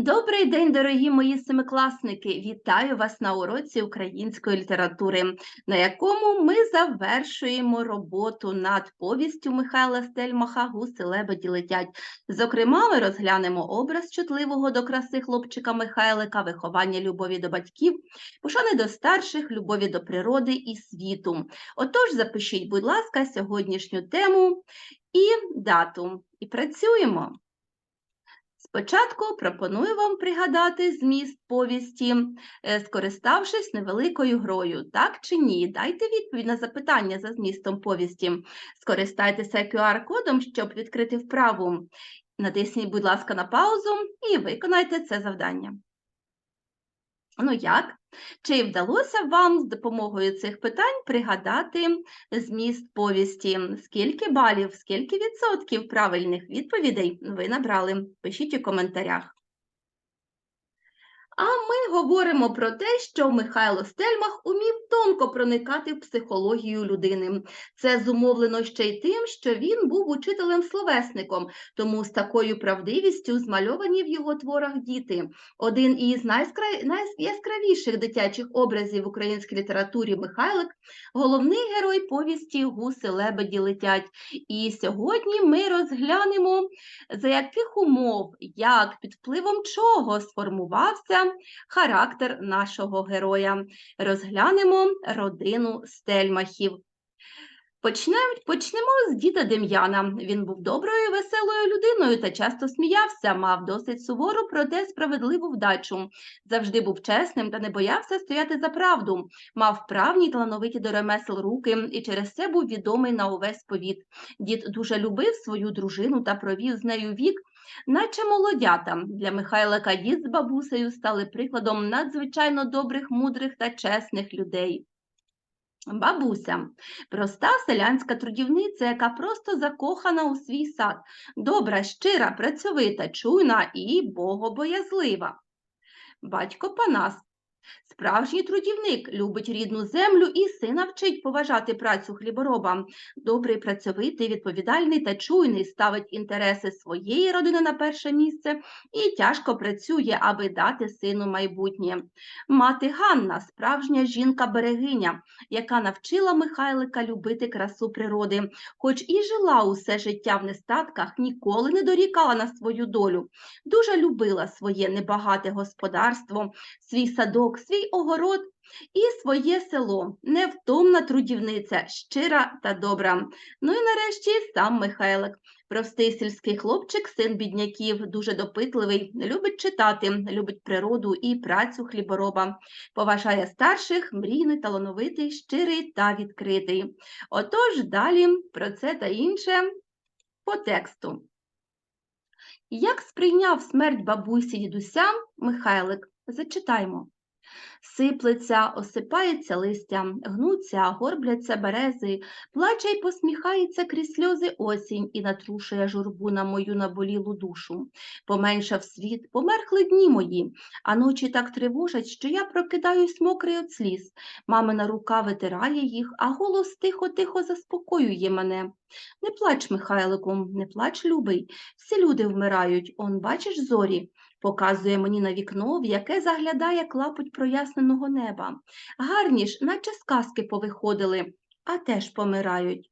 Добрий день, дорогі мої семикласники! Вітаю вас на уроці української літератури, на якому ми завершуємо роботу над повістю Михайла Стельмаха «Гуси лебеді летять». Зокрема, ми розглянемо образ чутливого до краси хлопчика Михайлика, виховання любові до батьків, пошани до старших, любові до природи і світу. Отож, запишіть, будь ласка, сьогоднішню тему і дату. І працюємо. Спочатку пропоную вам пригадати зміст повісті, е, скориставшись невеликою грою. Так чи ні? Дайте відповідь на запитання за змістом повісті. Скористайтеся QR-кодом, щоб відкрити вправу. Натисніть, будь ласка, на паузу і виконайте це завдання. Ну як? Чи вдалося вам з допомогою цих питань пригадати зміст повісті? Скільки балів, скільки відсотків правильних відповідей ви набрали? Пишіть у коментарях. А ми говоримо про те, що Михайло Стельмах умів тонко проникати в психологію людини. Це зумовлено ще й тим, що він був учителем-словесником, тому з такою правдивістю змальовані в його творах діти. Один із найяскравіших дитячих образів в українській літературі Михайлик головний герой повісті Гуси лебеді летять. І сьогодні ми розглянемо, за яких умов, як під впливом чого сформувався характер нашого героя. Розглянемо родину стельмахів. Почнемо, почнемо з діда Дем'яна. Він був доброю, веселою людиною та часто сміявся, мав досить сувору, проте справедливу вдачу. Завжди був чесним та не боявся стояти за правду. Мав вправні й талановиті до ремесел руки і через це був відомий на увесь повіт. Дід дуже любив свою дружину та провів з нею вік, наче молодята. Для Михайла Каді з бабусею стали прикладом надзвичайно добрих, мудрих та чесних людей. Бабуся проста селянська трудівниця, яка просто закохана у свій сад, добра, щира, працьовита, чуйна і богобоязлива. Батько Панас Справжній трудівник любить рідну землю і сина вчить поважати працю хлібороба. Добрий, працьовитий, відповідальний та чуйний ставить інтереси своєї родини на перше місце і тяжко працює, аби дати сину майбутнє. Мати Ганна справжня жінка-берегиня, яка навчила Михайлика любити красу природи, хоч і жила усе життя в нестатках, ніколи не дорікала на свою долю. Дуже любила своє небагате господарство, свій садок, свій огород і своє село, невтомна трудівниця, щира та добра. Ну і нарешті сам Михайлик. Простий сільський хлопчик, син бідняків, дуже допитливий, любить читати, любить природу і працю хлібороба, поважає старших, мрійний, талановитий, щирий та відкритий. Отож, далі про це та інше по тексту. Як сприйняв смерть бабусі дідуся Михайлик? Зачитаймо. Сиплеться, осипається листя, гнуться, горбляться берези, плаче й посміхається крізь сльози осінь і натрушує журбу на мою наболілу душу. Поменшав світ, померхли дні мої, а ночі так тривожать, що я прокидаюсь мокрий от сліз. Мамина рука витирає їх, а голос тихо-тихо заспокоює мене. Не плач, Михайлику, не плач, любий. Всі люди вмирають, он, бачиш, зорі показує мені на вікно, в яке заглядає клапоть проясненого неба. Гарні ж, наче сказки повиходили, а теж помирають.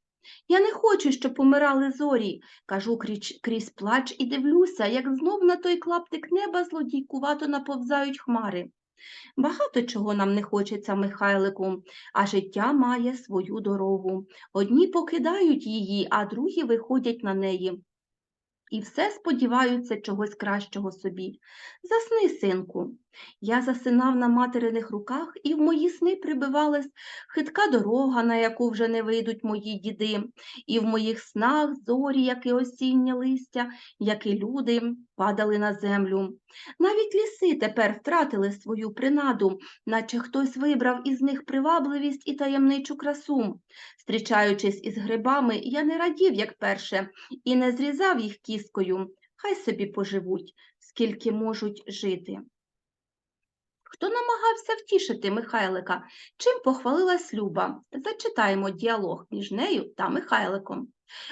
Я не хочу, щоб помирали зорі, кажу крізь, плач і дивлюся, як знов на той клаптик неба злодійкувато наповзають хмари. Багато чого нам не хочеться, Михайлику, а життя має свою дорогу. Одні покидають її, а другі виходять на неї і все сподіваються чогось кращого собі. Засни, синку. Я засинав на материних руках, і в мої сни прибивалась хитка дорога, на яку вже не вийдуть мої діди, і в моїх снах зорі, як і осіннє листя, як і люди падали на землю. Навіть ліси тепер втратили свою принаду, наче хтось вибрав із них привабливість і таємничу красу. Зустрічаючись із грибами, я не радів, як перше, і не зрізав їх кіскою. Хай собі поживуть, скільки можуть жити. Хто намагався втішити Михайлика? Чим похвалилась Люба? Зачитаємо діалог між нею та Михайликом.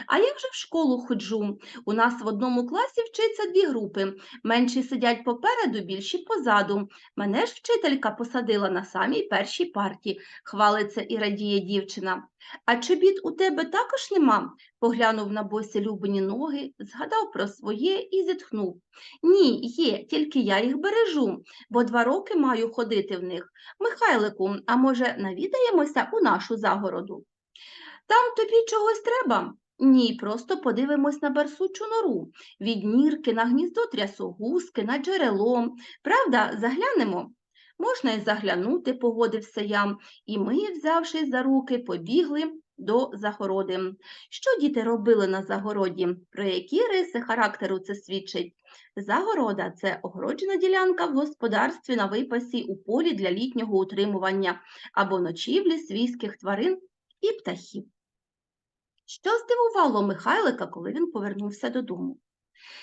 А я вже в школу ходжу. У нас в одному класі вчиться дві групи. Менші сидять попереду, більші позаду. Мене ж вчителька посадила на самій першій парті, хвалиться і радіє дівчина. А чобіт у тебе також нема? Поглянув на босі Любині ноги, згадав про своє і зітхнув. Ні, є, тільки я їх бережу, бо два роки маю ходити в них. Михайлику, а може, навідаємося у нашу загороду? Там тобі чогось треба? Ні, просто подивимось на барсучу нору, від нірки на гніздо трясогузки, на джерело. Правда, заглянемо? Можна й заглянути, погодився я, і ми, взявшись за руки, побігли до загороди. Що діти робили на загороді? Про які риси характеру це свідчить? Загорода це огороджена ділянка в господарстві на випасі у полі для літнього утримування або ночівлі свійських тварин і птахів. Що здивувало Михайлика, коли він повернувся додому?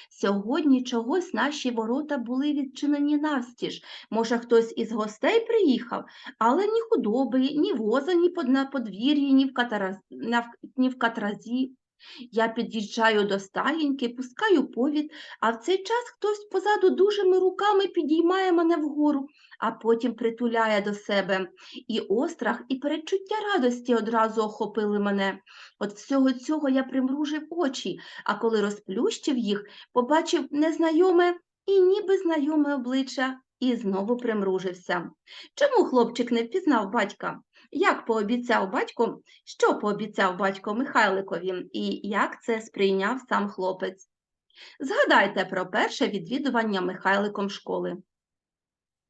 Сьогодні чогось наші ворота були відчинені навстіж. Може, хтось із гостей приїхав, але ні худоби, ні воза, ні на подвір'ї, ні в, катараз... Я під'їжджаю до стаєньки, пускаю повід, а в цей час хтось позаду дужими руками підіймає мене вгору, а потім притуляє до себе. І острах, і передчуття радості одразу охопили мене. От всього цього я примружив очі, а коли розплющив їх, побачив незнайоме і ніби знайоме обличчя і знову примружився. Чому хлопчик не впізнав батька? Як пообіцяв батько, що пообіцяв батько Михайликові і як це сприйняв сам хлопець? Згадайте про перше відвідування Михайликом школи.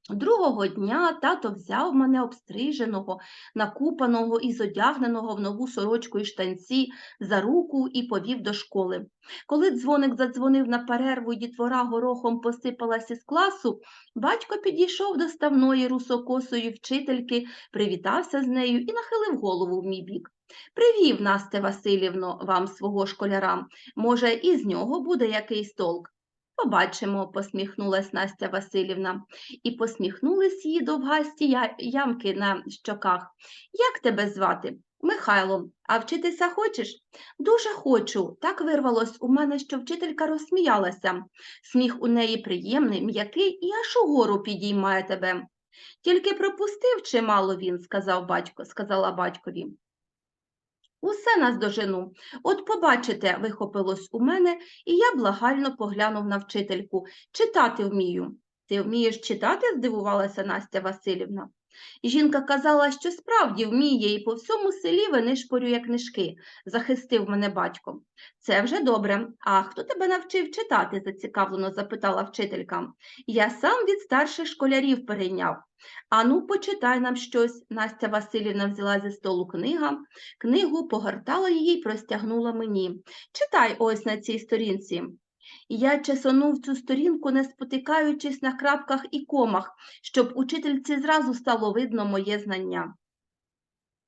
Другого дня тато взяв мене обстриженого, накупаного і зодягненого в нову сорочку і штанці за руку і повів до школи. Коли дзвоник задзвонив на перерву і дітвора горохом посипалась із класу, батько підійшов до ставної русокосої вчительки, привітався з нею і нахилив голову в мій бік. Привів, Насте Васильівно, вам свого школяра. Може, і з нього буде якийсь толк. Побачимо, посміхнулась Настя Васильівна, і посміхнулись її довгасті ямки на щоках. Як тебе звати? Михайло, а вчитися хочеш? Дуже хочу. Так вирвалось у мене, що вчителька розсміялася. Сміх у неї приємний, м'який і аж угору підіймає тебе. Тільки пропустив чимало він, сказав батько, сказала батькові. Усе наздожену. От побачите, вихопилось у мене, і я благально поглянув на вчительку. Читати вмію. Ти вмієш читати? здивувалася Настя Васильівна. Жінка казала, що справді вміє, і по всьому селі винишпорює книжки, захистив мене батько. Це вже добре. А хто тебе навчив читати? зацікавлено запитала вчителька. Я сам від старших школярів перейняв. Ану, почитай нам щось. Настя Васильівна взяла зі столу книга, книгу погортала її й простягнула мені. Читай ось на цій сторінці. І я чесонув цю сторінку, не спотикаючись на крапках і комах, щоб учительці зразу стало видно моє знання.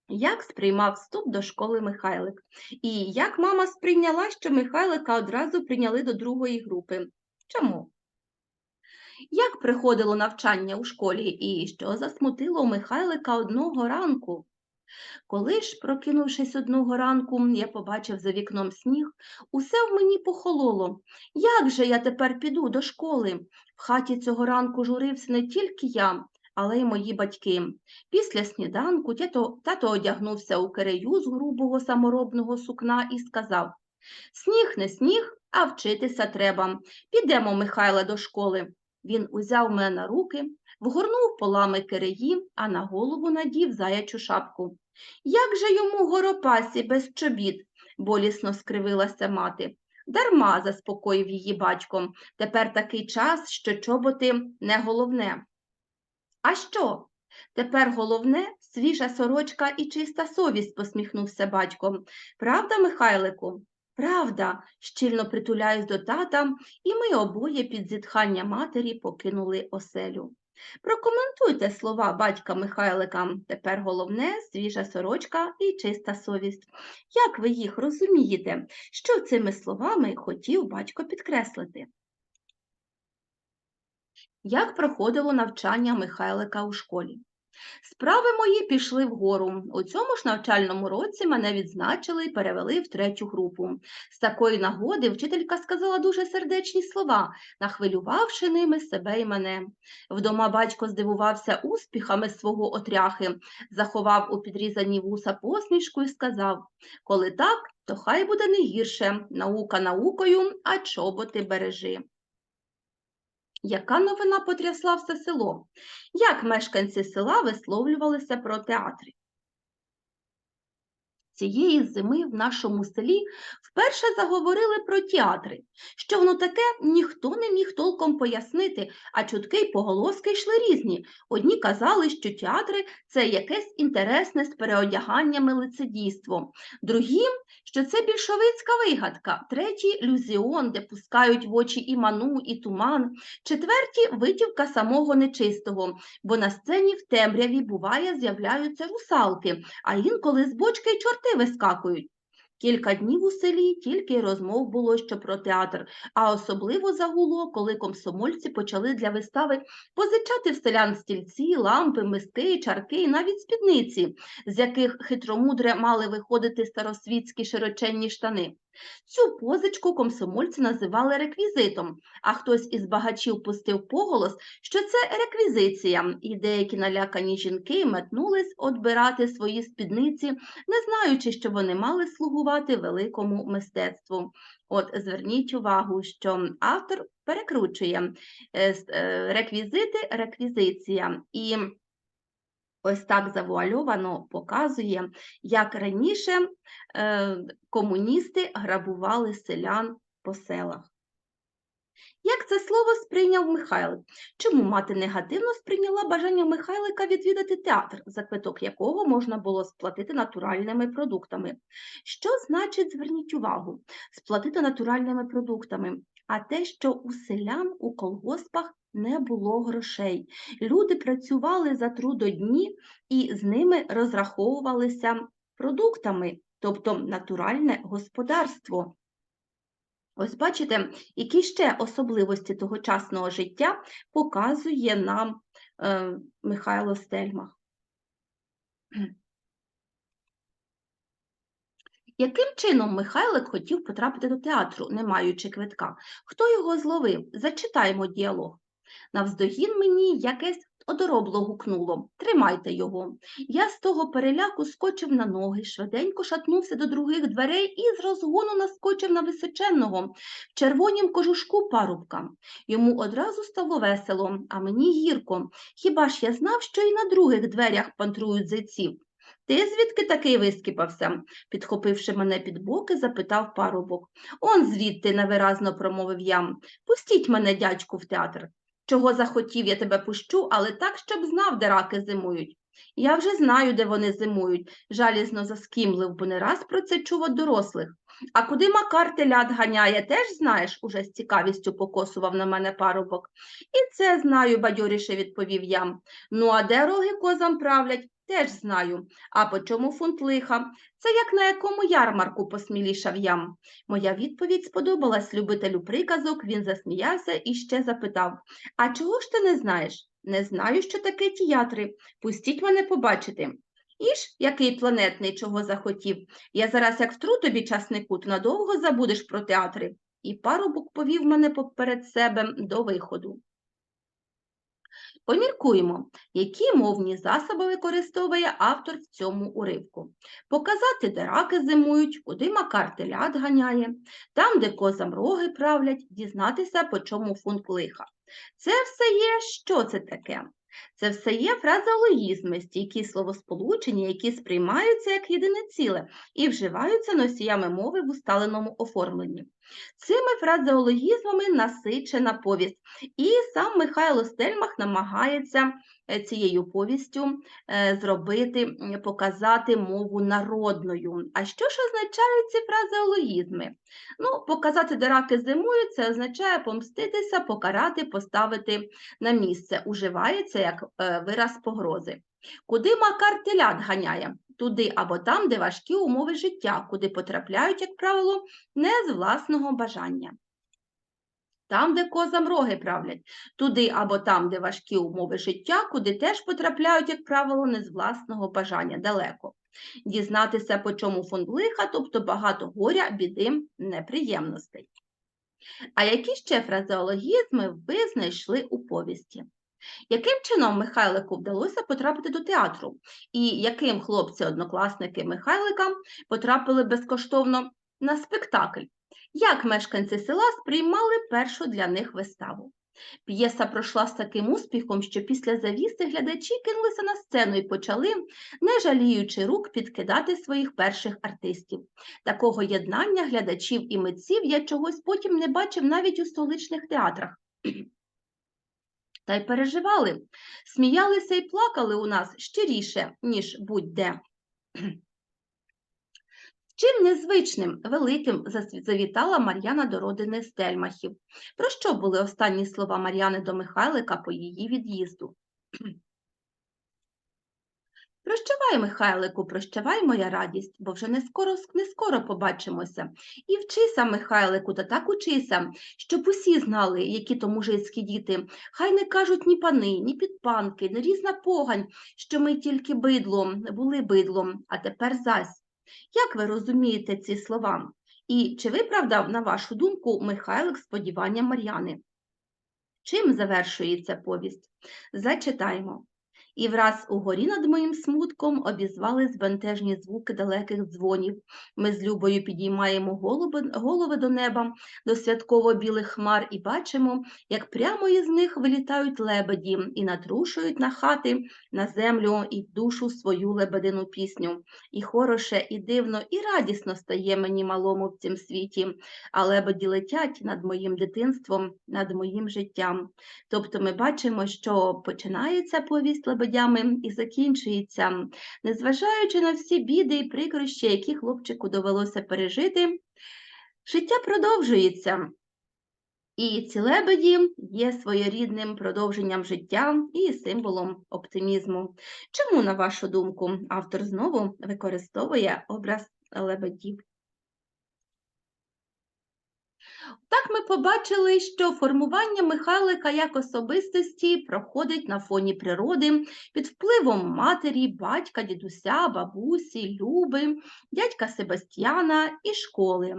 Як сприймав вступ до школи Михайлик? І як мама сприйняла, що Михайлика одразу прийняли до другої групи? Чому? Як приходило навчання у школі і що засмутило Михайлика одного ранку? Коли ж, прокинувшись одного ранку, я побачив за вікном сніг, усе в мені похололо. Як же я тепер піду до школи? В хаті цього ранку журився не тільки я, але й мої батьки. Після сніданку тато, тато одягнувся у кирею з грубого саморобного сукна і сказав Сніг не сніг, а вчитися треба. Підемо, Михайле, до школи. Він узяв мене на руки, вгорнув полами киреї, а на голову надів заячу шапку. Як же йому горопасі без чобіт? болісно скривилася мати. Дарма заспокоїв її батько. Тепер такий час, що чоботи не головне. А що? Тепер головне свіжа сорочка і чиста совість, посміхнувся батько. Правда, Михайлику? Правда, щільно притуляюсь до тата, і ми обоє під зітхання матері покинули оселю. Прокоментуйте слова батька Михайлика. Тепер головне свіжа сорочка і чиста совість. Як ви їх розумієте? Що цими словами хотів батько підкреслити? Як проходило навчання Михайлика у школі? Справи мої пішли вгору. У цьому ж навчальному році мене відзначили і перевели в третю групу. З такої нагоди вчителька сказала дуже сердечні слова, нахвилювавши ними себе і мене. Вдома батько здивувався успіхами свого отряхи, заховав у підрізані вуса посмішку і сказав: Коли так, то хай буде не гірше, наука наукою, а чоботи бережи. Яка новина потрясла все село? Як мешканці села висловлювалися про театри? Цієї зими в нашому селі вперше заговорили про театри. Що воно таке, ніхто не міг толком пояснити, а чутки й поголоски йшли різні. Одні казали, що театри це якесь інтересне з переодяганнями лицедійство, другі, що це більшовицька вигадка, треті люзіон, де пускають в очі і ману, і туман, четверті витівка самого нечистого, бо на сцені в темряві буває з'являються русалки, а інколи з бочки й чорти вискакують. Кілька днів у селі тільки розмов було що про театр, а особливо загуло, коли комсомольці почали для вистави позичати в селян стільці, лампи, миски, чарки і навіть спідниці, з яких хитромудре мали виходити старосвітські широченні штани. Цю позичку комсомольці називали реквізитом, а хтось із багачів пустив поголос, що це реквізиція, і деякі налякані жінки метнулись одбирати свої спідниці, не знаючи, що вони мали слугувати великому мистецтву. От зверніть увагу, що автор перекручує е, е, реквізити, реквізиція. І ось так завуальовано показує, як раніше е, комуністи грабували селян по селах. Як це слово сприйняв Михайлик? Чому мати негативно сприйняла бажання Михайлика відвідати театр, за квиток якого можна було сплатити натуральними продуктами? Що значить, зверніть увагу, сплатити натуральними продуктами? А те, що у селян у колгоспах не було грошей. Люди працювали за трудодні і з ними розраховувалися продуктами, тобто натуральне господарство. Ось бачите, які ще особливості тогочасного життя показує нам е, Михайло Стельмах. Яким чином Михайлик хотів потрапити до театру, не маючи квитка? Хто його зловив? Зачитаємо діалог. Навздогін мені якесь одоробло гукнуло. Тримайте його. Я з того переляку скочив на ноги, швиденько шатнувся до других дверей і з розгону наскочив на височенного, в червонім кожушку парубка. Йому одразу стало весело, а мені гірко. Хіба ж я знав, що і на других дверях пантрують зайців? Ти звідки такий вискіпався? підхопивши мене під боки, запитав парубок. Он звідти, невиразно промовив я. Пустіть мене, дядьку, в театр. Чого захотів, я тебе пущу, але так, щоб знав, де раки зимують. Я вже знаю, де вони зимують, жалізно заскімлив, бо не раз про це чув від дорослих. А куди Макар телят ганяє, теж знаєш, уже з цікавістю покосував на мене парубок. І це знаю, бадьоріше відповів я. Ну, а де роги козам правлять, теж знаю. А по чому фунт лиха? Це як на якому ярмарку посмілішав я. Моя відповідь сподобалась любителю приказок, він засміявся і ще запитав А чого ж ти не знаєш? Не знаю, що таке тіатри. Пустіть мене побачити. Іж, який планетний чого захотів. Я зараз як втру тобі часнику, то надовго забудеш про театри. І парубок повів мене поперед себе до виходу. Поміркуємо, які мовні засоби використовує автор в цьому уривку. Показати, де раки зимують, куди макар телят ганяє, там, де козам роги правлять, дізнатися, по чому фунт лиха. Це все є, що це таке? Це все є фразеологізми, стійкі словосполучення, які сприймаються як єдине ціле і вживаються носіями мови в усталеному оформленні. Цими фразеологізмами насичена повість, і сам Михайло Стельмах намагається е, цією повістю е, зробити, показати мову народною. А що ж означають ці фразеологізми? Ну, показати, де раки зимують, це означає помститися, покарати, поставити на місце. Уживається як вираз погрози. Куди Макар телят ганяє? Туди або там, де важкі умови життя, куди потрапляють, як правило, не з власного бажання. там, де козам роги правлять, туди або там, де важкі умови життя, куди теж потрапляють, як правило, не з власного бажання далеко. Дізнатися, по чому фонд лиха, тобто багато горя, біди, неприємностей. А які ще фразеологізми ви знайшли у повісті? Яким чином Михайлику вдалося потрапити до театру? І яким хлопці-однокласники Михайлика потрапили безкоштовно на спектакль? Як мешканці села сприймали першу для них виставу? П'єса пройшла з таким успіхом, що після завіси глядачі кинулися на сцену і почали, не жаліючи рук, підкидати своїх перших артистів. Такого єднання глядачів і митців я чогось потім не бачив навіть у столичних театрах. Та й переживали, сміялися і плакали у нас щиріше, ніж будь-де. Чим незвичним, великим завітала Мар'яна до родини Стельмахів. Про що були останні слова Мар'яни до Михайлика по її від'їзду? Прощавай, Михайлику, прощавай, моя радість, бо вже не скоро, не скоро побачимося. І вчися, Михайлику, та так учися, щоб усі знали, які то мужицькі діти. Хай не кажуть ні пани, ні підпанки, ні різна погань, що ми тільки бидлом, були бидлом, а тепер зась. Як ви розумієте ці слова? І чи виправдав, на вашу думку, Михайлик сподівання Мар'яни? Чим завершується повість? Зачитаємо. І враз угорі над моїм смутком обізвали збентежні звуки далеких дзвонів. Ми з Любою підіймаємо голови, голови до неба, до святково білих хмар, і бачимо, як прямо із них вилітають лебеді і натрушують на хати, на землю і в душу свою лебедину пісню. І хороше, і дивно, і радісно стає мені малому в цім світі, а лебеді летять над моїм дитинством, над моїм життям. Тобто ми бачимо, що починається повість лебедями і закінчується, незважаючи на всі біди і прикрощі, які хлопчику довелося пережити, життя продовжується. І ці лебеді є своєрідним продовженням життя і символом оптимізму. Чому, на вашу думку, автор знову використовує образ лебедів? Так ми побачили, що формування Михайлика як особистості проходить на фоні природи під впливом матері, батька, дідуся, бабусі, Люби, дядька Себастьяна і школи.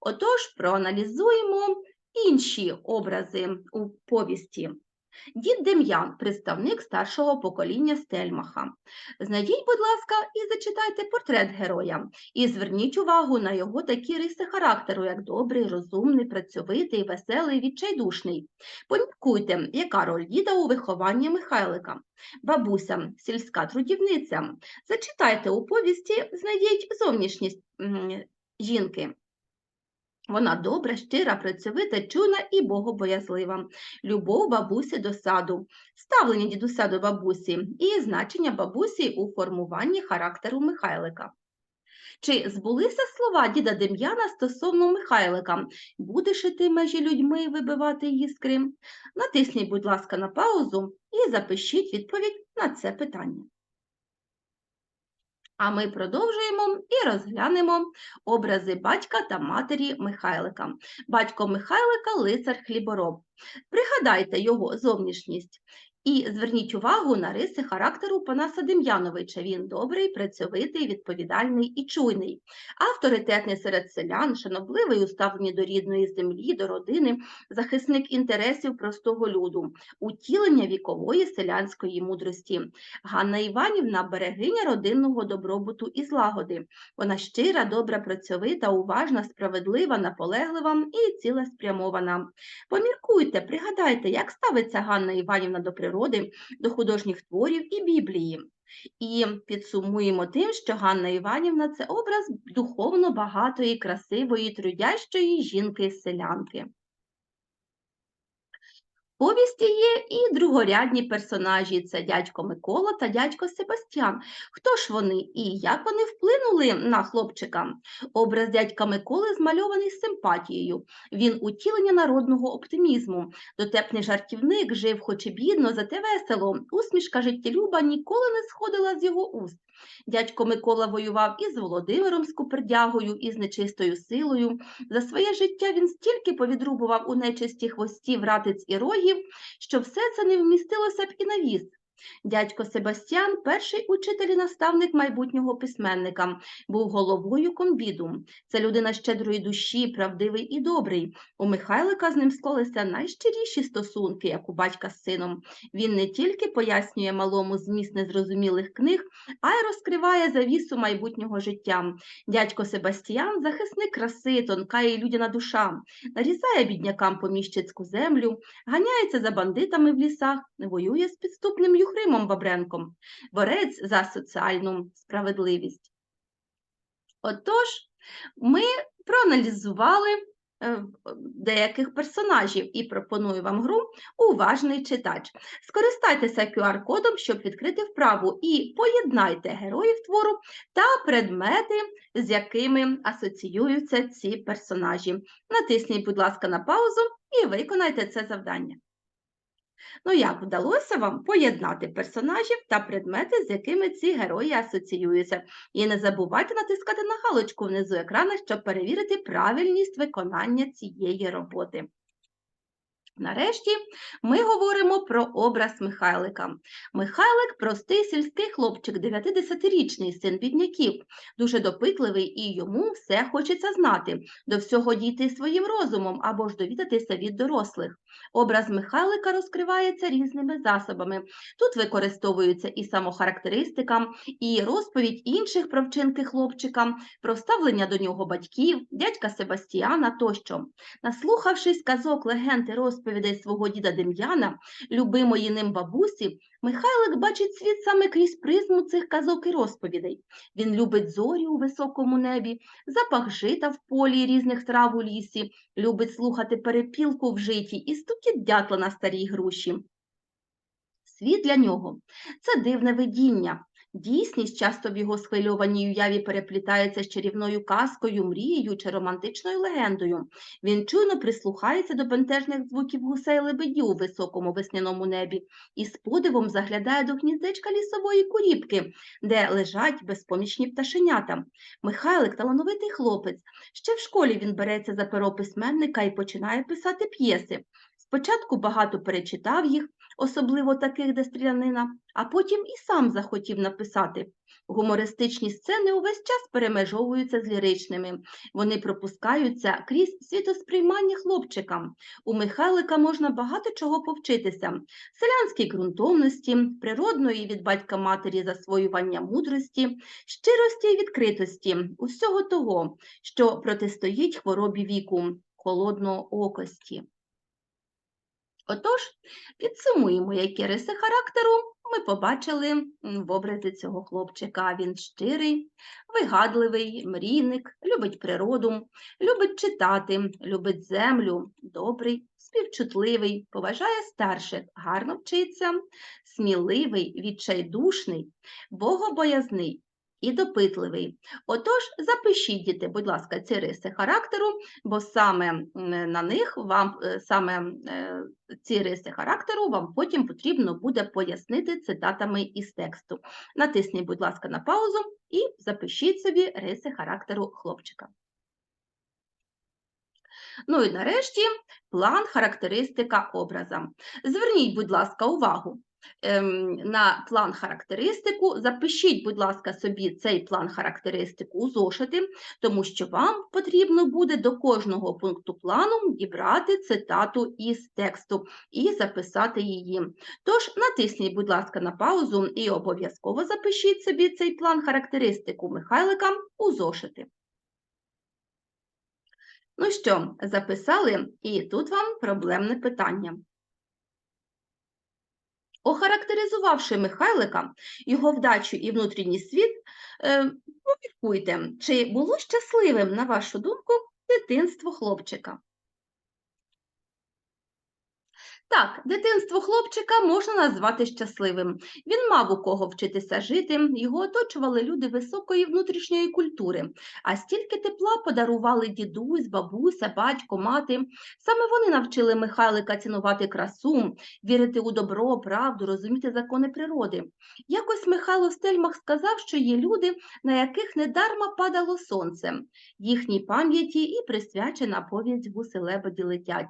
Отож, проаналізуємо інші образи у повісті. Дід Дем'ян, представник старшого покоління Стельмаха. Знайдіть, будь ласка, і зачитайте портрет героя. І зверніть увагу на його такі риси характеру, як добрий, розумний, працьовитий, веселий, відчайдушний. Поміркуйте, яка роль діда у вихованні Михайлика. Бабуся, сільська трудівниця. Зачитайте у повісті, знайдіть зовнішність жінки. Вона добра, щира, працьовита, чуйна і богобоязлива. Любов бабусі до саду, ставлення дідуся до бабусі і значення бабусі у формуванні характеру Михайлика. Чи збулися слова діда Дем'яна стосовно Михайлика? Будеш і ти межі людьми вибивати іскри? Натисніть, будь ласка, на паузу і запишіть відповідь на це питання. А ми продовжуємо і розглянемо образи батька та матері Михайлика. Батько Михайлика лицар хлібороб. Пригадайте його зовнішність. І зверніть увагу на риси характеру Панаса Дем'яновича. Він добрий, працьовитий, відповідальний і чуйний, авторитетний серед селян, шанобливий у ставленні до рідної землі, до родини, захисник інтересів простого люду, утілення вікової селянської мудрості. Ганна Іванівна берегиня родинного добробуту і злагоди. Вона щира, добра, працьовита, уважна, справедлива, наполеглива і цілеспрямована. Поміркуйте, пригадайте, як ставиться Ганна Іванівна до природи, до художніх творів і Біблії. І підсумуємо тим, що Ганна Іванівна це образ духовно багатої, красивої, трудящої жінки-селянки. Повісті є і другорядні персонажі це дядько Микола та дядько Себастьян. Хто ж вони і як вони вплинули на хлопчика? Образ дядька Миколи змальований симпатією. Він утілення народного оптимізму. Дотепний жартівник жив хоч і бідно, зате весело. Усмішка життєлюба ніколи не сходила з його уст. Дядько Микола воював і з Володимиром Скупердягою, і з нечистою силою. За своє життя він стільки повідрубував у нечисті хвостів, ратиць і рогів, що все це не вмістилося б і на віз. Дядько Себастьян, перший учитель і наставник майбутнього письменника, був головою комбіду. Це людина щедрої душі, правдивий і добрий. У Михайлика з ним склалися найщиріші стосунки, як у батька з сином. Він не тільки пояснює малому зміст незрозумілих книг, а й розкриває завісу майбутнього життя. Дядько Себастьян захисник краси, тонка і людяна душа, нарізає біднякам поміщицьку землю, ганяється за бандитами в лісах, воює з підступним Юхримом Бабренком, борець за соціальну справедливість. Отож, ми проаналізували е, деяких персонажів і пропоную вам гру Уважний читач. Скористайтеся QR-кодом, щоб відкрити вправу, і поєднайте героїв твору та предмети, з якими асоціюються ці персонажі. Натисніть, будь ласка, на паузу і виконайте це завдання. Ну, як вдалося вам поєднати персонажів та предмети, з якими ці герої асоціюються. І не забувайте натискати на галочку внизу екрану, щоб перевірити правильність виконання цієї роботи. Нарешті ми говоримо про образ Михайлика. Михайлик простий сільський хлопчик, 90-річний син бідняків, дуже допитливий і йому все хочеться знати, до всього дійти своїм розумом або ж довідатися від дорослих. Образ Михайлика розкривається різними засобами. Тут використовується і самохарактеристика, і розповідь інших про вчинки хлопчика, про ставлення до нього батьків, дядька Себастіана тощо. Наслухавшись казок, легенд і розповідей свого діда Дем'яна, любимої ним бабусі, Михайлик бачить світ саме крізь призму цих казок і розповідей. Він любить зорі у високому небі, запах жита в полі різних трав у лісі, любить слухати перепілку в житі і стукіт дятла на старій груші. Світ для нього це дивне видіння. Дійсність часто в його схвильованій уяві переплітається з чарівною казкою, мрією чи романтичною легендою. Він чуйно прислухається до бентежних звуків гусей лебедів у високому весняному небі і з подивом заглядає до гніздечка лісової куріпки, де лежать безпомічні пташенята. Михайлик талановитий хлопець. Ще в школі він береться за перо письменника і починає писати п'єси. Спочатку багато перечитав їх, особливо таких, де стрілянина, а потім і сам захотів написати. Гумористичні сцени увесь час перемежовуються з ліричними. Вони пропускаються крізь світосприймання хлопчика. У Михайлика можна багато чого повчитися: селянській ґрунтовності, природної від батька матері засвоювання мудрості, щирості і відкритості, усього того, що протистоїть хворобі віку, холодного окості. Отож, підсумуємо, які риси характеру ми побачили в образі цього хлопчика. Він щирий, вигадливий, мрійник, любить природу, любить читати, любить землю, добрий, співчутливий, поважає старших, гарно вчиться, сміливий, відчайдушний, богобоязний і допитливий. Отож, запишіть, діти, будь ласка, ці риси характеру, бо саме на них вам е, саме е, ці риси характеру вам потім потрібно буде пояснити цитатами із тексту. Натисніть, будь ласка, на паузу і запишіть собі риси характеру хлопчика. Ну і нарешті план характеристика образа. Зверніть, будь ласка, увагу. Ем, на план характеристику. Запишіть, будь ласка, собі цей план характеристику у зошити, тому що вам потрібно буде до кожного пункту плану дібрати цитату із тексту і записати її. Тож натисніть, будь ласка, на паузу і обов'язково запишіть собі цей план характеристику Михайлика у зошити. Ну що, записали, і тут вам проблемне питання. Охарактеризувавши Михайлика, його вдачу і внутрішній світ, е, поміркуйте, чи було щасливим, на вашу думку, дитинство хлопчика? Так, дитинство хлопчика можна назвати щасливим. Він мав у кого вчитися жити, його оточували люди високої внутрішньої культури, а стільки тепла подарували дідусь, бабуся, батько, мати. Саме вони навчили Михайлика цінувати красу, вірити у добро, правду, розуміти закони природи. Якось Михайло Стельмах сказав, що є люди, на яких недарма падало сонце. Їхній пам'яті і присвячена повість гуси лебеді летять.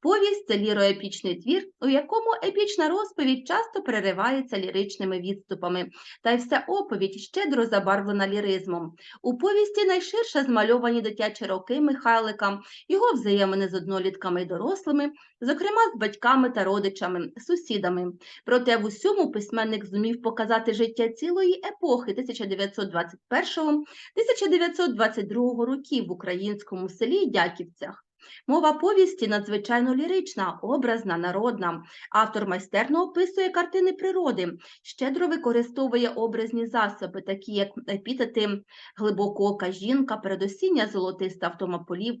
Повість це ліроепічний твір, у якому епічна розповідь часто переривається ліричними відступами, та й вся оповідь щедро забарвлена ліризмом. У повісті найширше змальовані дитячі роки Михайлика, його взаємини з однолітками й дорослими, зокрема з батьками та родичами, сусідами. Проте в усьому письменник зумів показати життя цілої епохи 1921-1922 років в українському селі Дяківцях. Мова повісті надзвичайно лірична, образна, народна. Автор майстерно описує картини природи, щедро використовує образні засоби, такі як епітети глибокоока жінка, передосіння золотиста автомополів,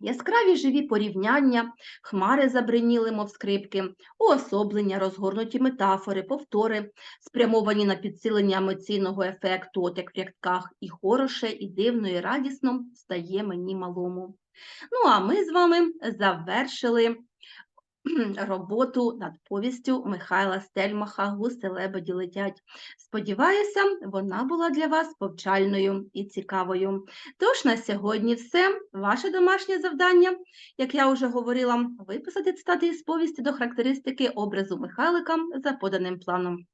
Яскраві живі порівняння, хмари забриніли, мов скрипки, уособлення, розгорнуті метафори, повтори, спрямовані на підсилення емоційного ефекту, от як в рядках, і хороше, і дивно, і радісно стає мені малому. Ну, а ми з вами завершили роботу над повістю Михайла Стельмаха «Гуси лебеді летять». Сподіваюся, вона була для вас повчальною і цікавою. Тож на сьогодні все. Ваше домашнє завдання, як я вже говорила, виписати цитати із повісті до характеристики образу Михайлика за поданим планом.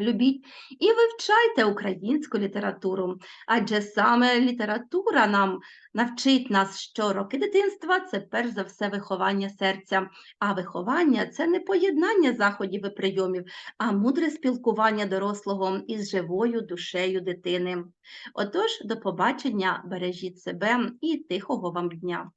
Любіть і вивчайте українську літературу, адже саме література нам навчить нас, що роки дитинства це перш за все виховання серця, а виховання це не поєднання заходів і прийомів, а мудре спілкування дорослого із живою душею дитини. Отож, до побачення, бережіть себе і тихого вам дня!